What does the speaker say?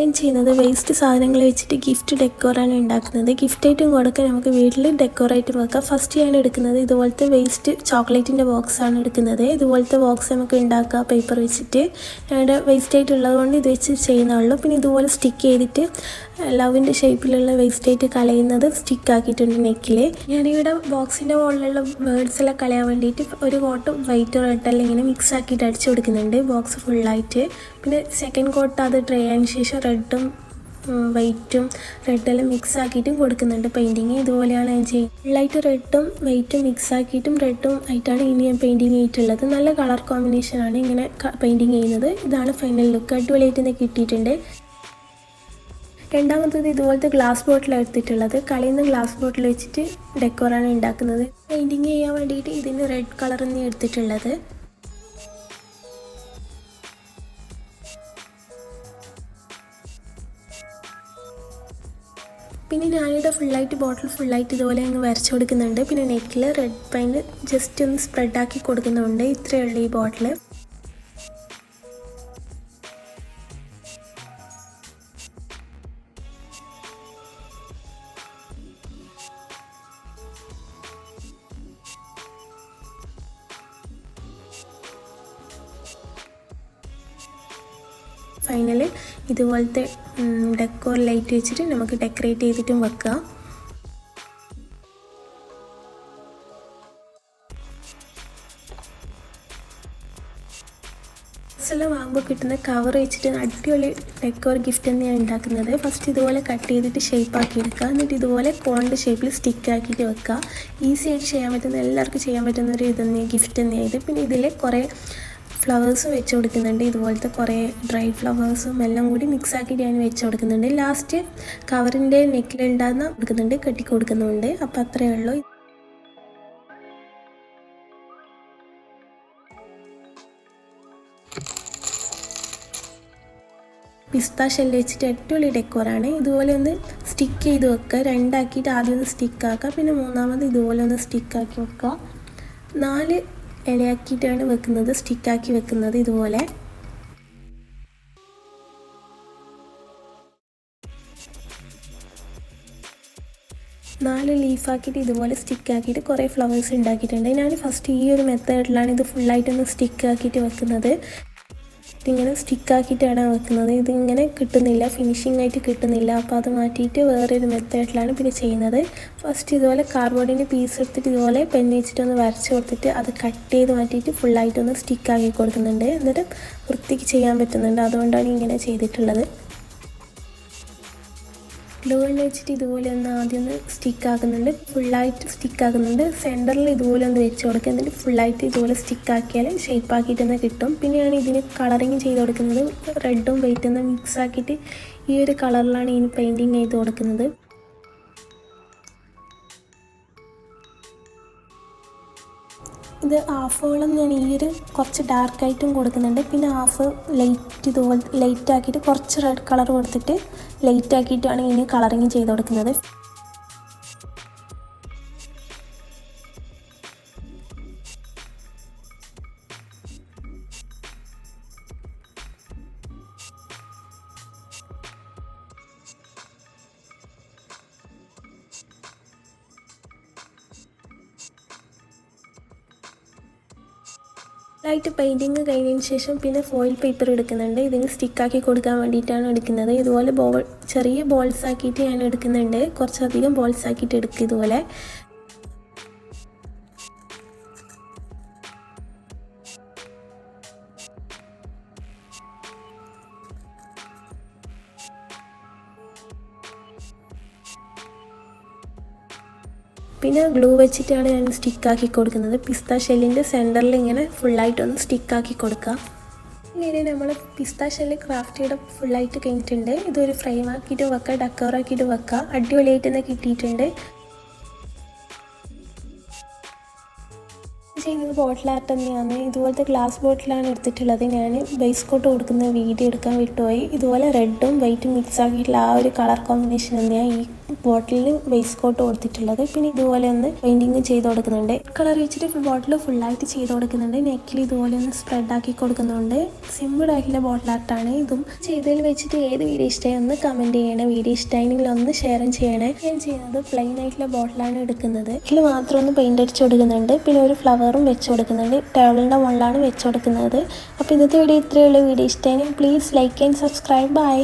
ഞാൻ ചെയ്യുന്നത് വേസ്റ്റ് സാധനങ്ങൾ വെച്ചിട്ട് ഗിഫ്റ്റ് ഡെക്കോറാണ് ഉണ്ടാക്കുന്നത്. ഗിഫ്റ്റ് ഐറ്റം കൊടുക്കാൻ നമുക്ക് വീട്ടിൽ ഡെക്കോറേറ്റ് വെക്കാം. ഫസ്റ്റ് ഞാൻ എടുക്കുന്നത് ഇതുപോലത്തെ വേസ്റ്റ് ചോക്ലേറ്റിന്റെ ബോക്സാണ് എടുക്കുന്നത്. ഇതുപോലത്തെ ബോക്സ് നമുക്ക് ഉണ്ടാക്കാം പേപ്പർ വെച്ചിട്ട്. ഞങ്ങളുടെ വേസ്റ്റ് ആയിട്ടുള്ളത് കൊണ്ട് ഇത് വെച്ച് ചെയ്യുന്നുള്ളൂ പിന്നെ ഇതുപോലെ സ്റ്റിക്ക് ചെയ്തിട്ട് ലവിന്റെ ഷേപ്പിലുള്ള വെജിറ്റേറ്റ് കളയുന്നത് സ്റ്റിക്ക് ആക്കിയിട്ടുണ്ട് നെക്കിൽ ഞാനിവിടെ ബോക്സിന്റെ മുകളിലുള്ള വേർഡ്സ് എല്ലാം കളയാൻ വേണ്ടിയിട്ട് ഒരു കോട്ട് വൈറ്റ് റെഡ് എല്ലാം ഇങ്ങനെ മിക്സ് ആക്കിയിട്ട് അടിച്ചു കൊടുക്കുന്നുണ്ട് ബോക്സ് ഫുള്ളായിട്ട് പിന്നെ സെക്കൻഡ് കോട്ട് അത് ട്രേ ആയതിനു ശേഷം റെഡും വൈറ്റും റെഡെല്ലാം മിക്സ് ആക്കിയിട്ടും കൊടുക്കുന്നുണ്ട് പെയിന്റിങ് ഇതുപോലെയാണ് ഞാൻ ചെയ്യുന്നത് ഫുള്ളായിട്ട് റെഡും വൈറ്റും മിക്സ് ആക്കിയിട്ടും റെഡും ആയിട്ടാണ് ഇനി ഞാൻ പെയിന്റിങ് ചെയ്തിട്ടുള്ളത്. നല്ല കളർ കോമ്പിനേഷനാണ് ഇങ്ങനെ പെയിന്റിങ് ചെയ്യുന്നത്. ഇതാണ് ഫൈനൽ ലുക്ക് അടിപൊളിയായിട്ട് കിട്ടിയിട്ടുണ്ട്. രണ്ടാമത്തത് ഇതുപോലത്തെ ഗ്ലാസ് ബോട്ടിൽ എടുത്തിട്ടുള്ളത്. കളിയിൽ നിന്ന് ഗ്ലാസ് ബോട്ടിൽ വെച്ചിട്ട് ഡെക്കോറാണ് ഉണ്ടാക്കുന്നത്. പെയിന്റിങ് ചെയ്യാൻ വേണ്ടിയിട്ട് ഇതിന് റെഡ് കളർ നിന്ന് എടുത്തിട്ടുള്ളത്. പിന്നെ ഞാനിവിടെ ഫുള്ളായിട്ട് ബോട്ടിൽ ഫുള്ളായിട്ട് ഇതുപോലെ അങ്ങ് വരച്ചു കൊടുക്കുന്നുണ്ട്. പിന്നെ നെക്കിൽ റെഡ് പെയിന്റ് ജസ്റ്റ് ഒന്ന് സ്പ്രെഡാക്കി കൊടുക്കുന്നുണ്ട്. ഇത്രയേ ഉള്ളൂ ഈ ബോട്ടിൽ ഫൈനൽ ഇതുപോലത്തെ ഡെക്കോർ ലൈറ്റ് വെച്ചിട്ട് നമുക്ക് ഡെക്കറേറ്റ് ചെയ്തിട്ടും വെക്കുക എല്ലാം വാങ്ങുമ്പോൾ കിട്ടുന്ന കവർ വെച്ചിട്ട് അടിപൊളി ഡെക്കോർ ഗിഫ്റ്റ് തന്നെയാണ് ഉണ്ടാക്കുന്നത്. ഫസ്റ്റ് ഇതുപോലെ കട്ട് ചെയ്തിട്ട് ഷേപ്പ് ആക്കി എടുക്കുക. എന്നിട്ട് ഇതുപോലെ കോണിന്റെ ഷേപ്പിൽ സ്റ്റിക്ക് ആക്കിയിട്ട് വെക്കുക. ഈസി ആയിട്ട് ചെയ്യാൻ പറ്റുന്ന എല്ലാവർക്കും ചെയ്യാൻ പറ്റുന്ന ഒരു ഇത് തന്നെയാണ് ഗിഫ്റ്റ് തന്നെയാണ് പിന്നെ ഇതിൽ കുറേ ഫ്ലവേഴ്സ് വെച്ച് കൊടുക്കുന്നുണ്ട്. ഇതുപോലത്തെ കുറേ ഡ്രൈ ഫ്ലവേഴ്സും എല്ലാം കൂടി മിക്സ് ആക്കിയിട്ട് ഞാൻ വെച്ച് കൊടുക്കുന്നുണ്ട്. ലാസ്റ്റ് കവറിന്റെ നെക്കിലുണ്ടാകുന്ന കൊടുക്കുന്നുണ്ട് കെട്ടി കൊടുക്കുന്നുണ്ട്. അപ്പോൾ അത്രയേ ഉള്ളൂ. പിസ്ത ഷെല്ല് വെച്ചിട്ട് അടിപൊളി ഡെക്കോറാണ് ഇതുപോലെ ഒന്ന് സ്റ്റിക്ക് ചെയ്ത് വെക്കുക. രണ്ടാക്കിയിട്ട് ആദ്യം ഒന്ന് സ്റ്റിക്ക് ആക്കുക. പിന്നെ മൂന്നാമത് ഇതുപോലെ ഒന്ന് സ്റ്റിക്ക് ആക്കി വെക്കുക. നാല് ഇലയാക്കിയിട്ടാണ് വെക്കുന്നത് സ്റ്റിക്കാക്കി വെക്കുന്നത് ഇതുപോലെ. നാല് ലീഫാക്കിയിട്ട് ഇതുപോലെ സ്റ്റിക്കാക്കിയിട്ട് കുറേ ഫ്ലവേഴ്സ് ഉണ്ടാക്കിയിട്ടുണ്ട്. ഞാൻ ഫസ്റ്റ് ഈ ഒരു മെത്തേഡിലാണ് ഇത് ഫുള്ളായിട്ടൊന്ന് സ്റ്റിക്കാക്കിയിട്ട് വെക്കുന്നത്. ഇതിങ്ങനെ സ്റ്റിക്കാക്കിയിട്ടാണ് വെക്കുന്നത്. ഇതിങ്ങനെ കിട്ടുന്നില്ല. ഫിനിഷിംഗ് ആയിട്ട് കിട്ടുന്നില്ല. അപ്പോൾ അത് മാറ്റിയിട്ട് വേറൊരു മെത്തേഡിലാണ് പിന്നെ ചെയ്യുന്നത്. ഫസ്റ്റ് ഇതുപോലെ കാർഡ്ബോർഡിന്റെ പീസ് എടുത്തിട്ട് ഇതുപോലെ പെൻ വെച്ചിട്ടൊന്ന് വരച്ച് കൊടുത്തിട്ട് അത് കട്ട് ചെയ്ത് മാറ്റിയിട്ട് ഫുള്ളായിട്ടൊന്ന് സ്റ്റിക്കാക്കി കൊടുക്കുന്നുണ്ട്. എന്നിട്ട് വൃത്തിക്ക് ചെയ്യാൻ പറ്റുന്നുണ്ട്. അതുകൊണ്ടാണ് ഇങ്ങനെ ചെയ്തിട്ടുള്ളത്. ഗ്ലൂ വെച്ചിട്ട് ഇതുപോലെ ഒന്ന് ആദ്യം ഒന്ന് സ്റ്റിക്ക് ആക്കുന്നുണ്ട്. ഫുള്ളായിട്ട് സ്റ്റിക്ക് ആക്കുന്നുണ്ട്. സെന്ററിൽ ഇതുപോലെ ഒന്ന് വെച്ച് കൊടുക്കുക. എന്നിട്ട് ഫുള്ളായിട്ട് ഇതുപോലെ സ്റ്റിക്ക് ആക്കിയാൽ ഷേപ്പ് ആക്കിയിട്ട് തന്നെ കിട്ടും. പിന്നെയാണ് ഇതിന് കളറിങ് ചെയ്ത് കൊടുക്കുന്നത് റെഡും വൈറ്റും മിക്സ് ആക്കിയിട്ട് ഈ ഒരു കളറിലാണ് ഇതിന് പെയിന്റിങ് ചെയ്ത് കൊടുക്കുന്നത്. ഇത് ഹാഫോളം ഞാൻ ഈ ഒരു കുറച്ച് ഡാർക്കായിട്ടും കൊടുക്കുന്നുണ്ട്. പിന്നെ ഹാഫ് ലൈറ്റ് ഇതുപോലെ ലൈറ്റ് ആക്കിയിട്ട് കുറച്ച് റെഡ് കളർ കൊടുത്തിട്ട് ലൈറ്റ് ഇതിന് കളറിങ് ചെയ്ത് കൊടുക്കുന്നത്. ലൈറ്റ് പെയിന്റിങ് കഴിഞ്ഞതിന് ശേഷം പിന്നെ ഫോയിൽ പേപ്പർ എടുക്കുന്നുണ്ട്. ഇതിന് സ്റ്റിക്കാക്കി കൊടുക്കാൻ വേണ്ടിയിട്ടാണ് എടുക്കുന്നത്. ഇതുപോലെ ബോൾ ചെറിയ ബോൾസ് ആക്കിയിട്ട് ഞാൻ എടുക്കുന്നുണ്ട്. കുറച്ചധികം ബോൾസ് ആക്കിയിട്ട് എടുക്കും ഇതുപോലെ. പിന്നെ ഗ്ലൂ വെച്ചിട്ടാണ് ഞാൻ സ്റ്റിക്കാക്കി കൊടുക്കുന്നത്. പിസ്ത ഷെല്ലിന്റെ സെന്ററിൽ ഇങ്ങനെ ഫുള്ളായിട്ടൊന്ന് സ്റ്റിക്കാക്കി കൊടുക്കുക പിന്നീട് നമ്മൾ പിസ്ത ഷെല്ല് ക്രാഫ്റ്റ് ചെയ്ത ഫുള്ളായിട്ട് കഴിഞ്ഞിട്ടുണ്ട്. ഇതൊരു ഫ്രെയിം ആക്കിയിട്ട് വെക്കുക ഡക്കോറാക്കിയിട്ട് വെക്കുക അടിപൊളിയായിട്ട് തന്നെ കിട്ടിയിട്ടുണ്ട്. ചെയ്യുന്നത് ബോട്ടിൽ ആർട്ട് തന്നെയാണ്. ഇതുപോലത്തെ ഗ്ലാസ് ബോട്ടിലാണ് എടുത്തിട്ടുള്ളത്. ഞാൻ ബേസ് കോട്ട് കൊടുക്കുന്ന വീഡിയോ എടുക്കാൻ വിട്ടുപോയി. ഇതുപോലെ റെഡും വൈറ്റും മിക്സ് ആക്കിയിട്ടുള്ള ആ ഒരു കളർ കോമ്പിനേഷൻ തന്നെയാണ് ഈ ബോട്ടിലിന് വേസ്റ്റ് കോട്ട് കൊടുത്തിട്ടുള്ളത്. പിന്നെ ഇതുപോലെ ഒന്ന് പെയിന്റിങ് ചെയ്ത് കൊടുക്കുന്നുണ്ട്. കളർ വെച്ചിട്ട് ബോട്ടിൽ ഫുള്ളായിട്ട് ചെയ്ത് കൊടുക്കുന്നുണ്ട്. നെക്കിൽ ഇതുപോലെ ഒന്ന് സ്പ്രെഡ് ആക്കി കൊടുക്കുന്നുണ്ട്. സിമ്പിൾ ആയിട്ടുള്ള ബോട്ടിൽ ആർട്ടാണ് ഇതും. ചെയ്തതിൽ വെച്ചിട്ട് ഏത് വീഡിയോ ഇഷ്ടമായി ഒന്ന് കമന്റ് ചെയ്യണേ. വീഡിയോ ഇഷ്ടമായെങ്കിൽ ഒന്ന് ഷെയറും ചെയ്യണേ. ഞാൻ ചെയ്യുന്നത് പ്ലെയിൻ ആയിട്ടുള്ള ബോട്ടിലാണ് എടുക്കുന്നത്. ഇതിൽ മാത്രം ഒന്ന് പെയിന്റ് അടിച്ച് കൊടുക്കുന്നുണ്ട്. പിന്നെ ഒരു ഫ്ലവറും വെച്ച് കൊടുക്കുന്നുണ്ട്. ടേബിളിന്റെ മുകളിലാണ് വെച്ച് കൊടുക്കുന്നത്. അപ്പോൾ ഇന്നത്തെ വീഡിയോ ഇത്രയുള്ള വീഡിയോ ഇഷ്ടമായി please like and subscribe bye